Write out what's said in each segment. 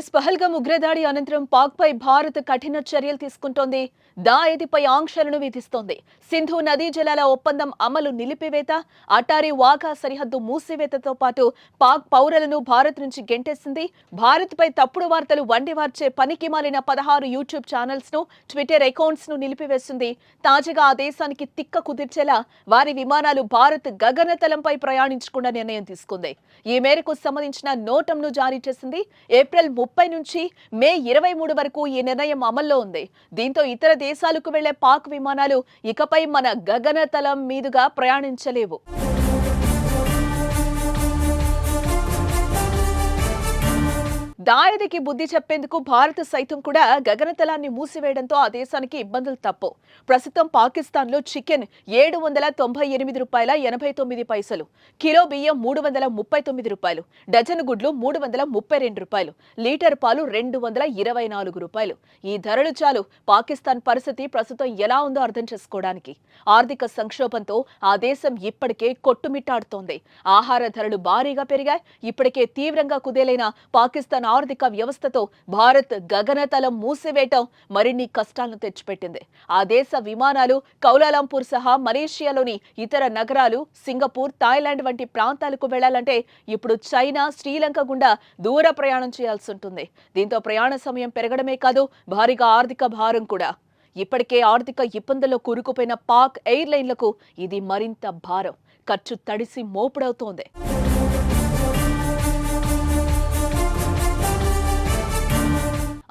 Yes Pahalgam ఉగ్రదాడి అనంతరం పాక్ పై భారత్ కఠిన చర్యలు తీసుకుంటోంది. దాయతిపై ఆంక్షలను విధిస్తోంది. సింధు నదీ జలాల ఒప్పందం అమలు నిలిపివేత అటారీ వాఘా సరిహద్దు మూసివేతతో పాటు పాక్ పౌరులను భారత్ నుంచి గెంటేసింది. భారత్పై తప్పుడు వార్తలు వండివార్చే పనికి మాలిన పదహారు యూట్యూబ్ ఛానల్స్ను ట్విట్టర్ అకౌంట్స్ను నిలిపివేసింది. తాజాగా ఆ దేశానికి తిక్క కుదిర్చేలా వారి విమానాలు భారత్ గగనతలంపై ప్రయాణించకుండా నిర్ణయం తీసుకుంది. ఈ మేరకు సంబంధించిన నోటంను జారీ చేసింది. ఏప్రిల్ ముప్పై నుంచి మే ఇరవై మూడు వరకు ఈ నిర్ణయం అమల్లో ఉంది. దీంతో ఇతర దేశాలకు వెళ్ళే పాక్ విమానాలు ఇకపై మన గగనతలం మీదుగా ప్రయాణించలేవు. దాయదికి బుద్ధి చెప్పేందుకు భారత్ సైతం కూడా గగనతలాన్ని మూసివేయడంతో ఆ దేశానికి ఇబ్బందులు తప్పవు ప్రస్తుతం పాకిస్తాన్లో చికెన్ ఏడు వందల తొంభై ఎనిమిది రూపాయల ఎనభై తొమ్మిది పైసలు కిలో బియ్యం మూడు వందల ముప్పై తొమ్మిది రూపాయలు డజన్ గుడ్లు మూడు వందల ముప్పై రెండు రూపాయలు లీటర్ పాలు రెండు వందల ఇరవై నాలుగు రూపాయలు. ఈ ధరలు చాలు పాకిస్తాన్ పరిస్థితి ప్రస్తుతం ఎలా ఉందో అర్థం చేసుకోవడానికి. ఆర్థిక సంక్షోభంతో ఆ దేశం ఇప్పటికే కొట్టుమిట్టాడుతోంది. ఆహార ధరలు భారీగా పెరిగాయి. ఇప్పటికే తీవ్రంగా కుదేలైన పాకిస్తాన్ ఆర్థిక వ్యవస్థతో భారత్ గగనతలం మూసివేయటం మరిన్ని కష్టాలను తెచ్చిపెట్టింది. ఆ దేశ విమానాలు కౌలాలంపూర్ సహా మలేషియాలోని ఇతర నగరాలు సింగపూర్ థాయిలాండ్ వంటి ప్రాంతాలకు వెళ్ళాలంటే ఇప్పుడు చైనా శ్రీలంక గుండా దూర ప్రయాణం చేయాల్సి ఉంటుంది. దీంతో ప్రయాణ సమయం పెరగడమే కాదు భారీగా ఆర్థిక భారం కూడా. ఇప్పటికే ఆర్థిక ఇబ్బందుల్లో కూరుకుపోయిన పాక్ ఎయిర్లైన్లకు ఇది మరింత భారం. ఖర్చు తడిసి మోపుడవుతోంది.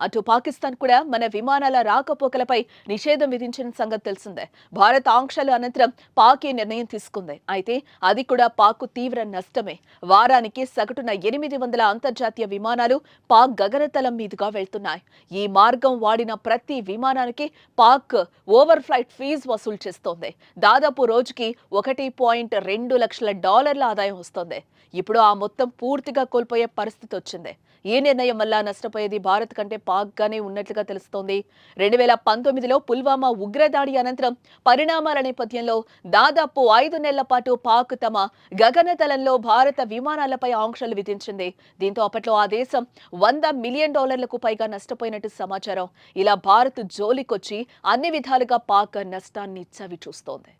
అటు పాకిస్తాన్ కూడా మన విమానాల రాకపోకలపై నిషేధం విధించిన సంగతి తెలిసిందే. భారత ఆంక్షల అనంతరం పాక్ ఈ నిర్ణయం తీసుకుంది. అయితే అది కూడా పాక్ తీవ్ర నష్టమే. వారానికి సగటున ఎనిమిది వందల అంతర్జాతీయ విమానాలు పాక్ గగనతలం మీదుగా వెళ్తున్నాయి. ఈ మార్గం వాడిన ప్రతి విమానానికి పాక్ ఓవర్ ఫ్లైట్ ఫీజు వసూలు చేస్తోంది. దాదాపు రోజుకి ఒకటి పాయింట్ రెండు లక్షల డాలర్ల ఆదాయం వస్తోంది. ఇప్పుడు ఆ మొత్తం పూర్తిగా కోల్పోయే పరిస్థితి వచ్చింది. ఈ నిర్ణయం వల్ల నష్టపోయేది భారత్ కంటే పాక్గానే ఉన్నట్లుగా తెలుస్తోంది. రెండు వేల పంతొమ్మిదిలో పుల్వామా ఉగ్రదాడి అనంతరం పరిణామాల నేపథ్యంలో దాదాపు ఐదు నెలల పాటు పాక్ తమ గగనతలంలో భారత విమానాలపై ఆంక్షలు విధించింది. దీంతో అప్పట్లో ఆ దేశం వంద మిలియన్ డాలర్లకు పైగా నష్టపోయినట్టు సమాచారం. ఇలా భారత్ జోలికొచ్చి అన్ని విధాలుగా పాక్ నష్టాన్ని చవి చూస్తోంది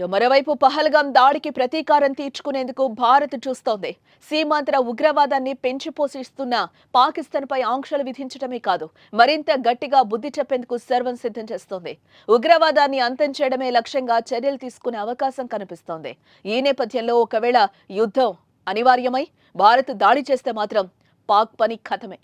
ఇటు మరోవైపు పహల్గాం దాడికి ప్రతీకారం తీర్చుకునేందుకు భారత్ చూస్తోంది. సీమాంతర ఉగ్రవాదాన్ని పెంచి పోషిస్తున్న పాకిస్తాన్పై ఆంక్షలు విధించడమే కాదు మరింత గట్టిగా బుద్ధి చెప్పేందుకు సర్వం సిద్ధం చేస్తోంది. ఉగ్రవాదాన్ని అంతం చేయడమే లక్ష్యంగా చర్యలు తీసుకునే అవకాశం కనిపిస్తోంది. ఈ నేపథ్యంలో ఒకవేళ యుద్ధం అనివార్యమై భారత్ దాడి చేస్తే మాత్రం పాక్ పని ఖతమే